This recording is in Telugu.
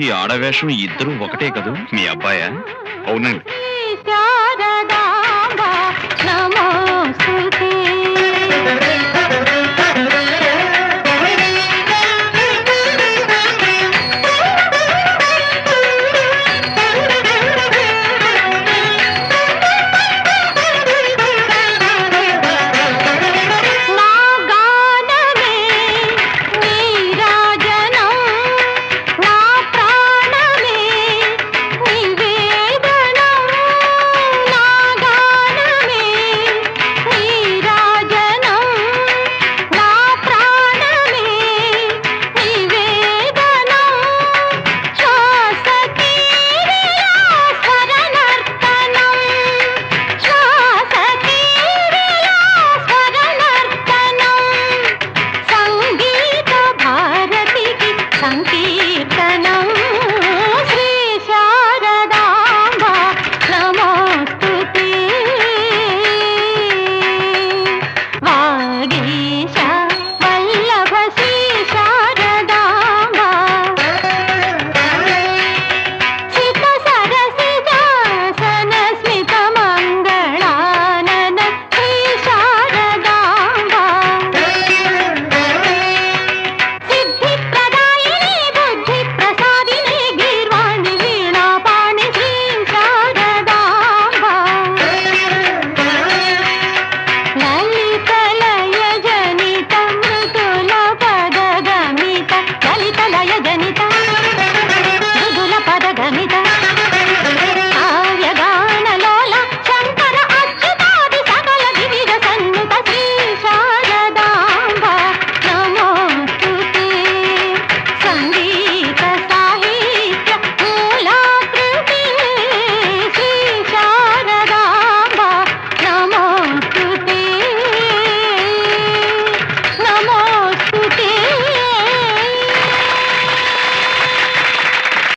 ఈ ఆడవేషం ఇద్దరు ఒకటే కదూ? మీ అబ్బాయా? అవునండి.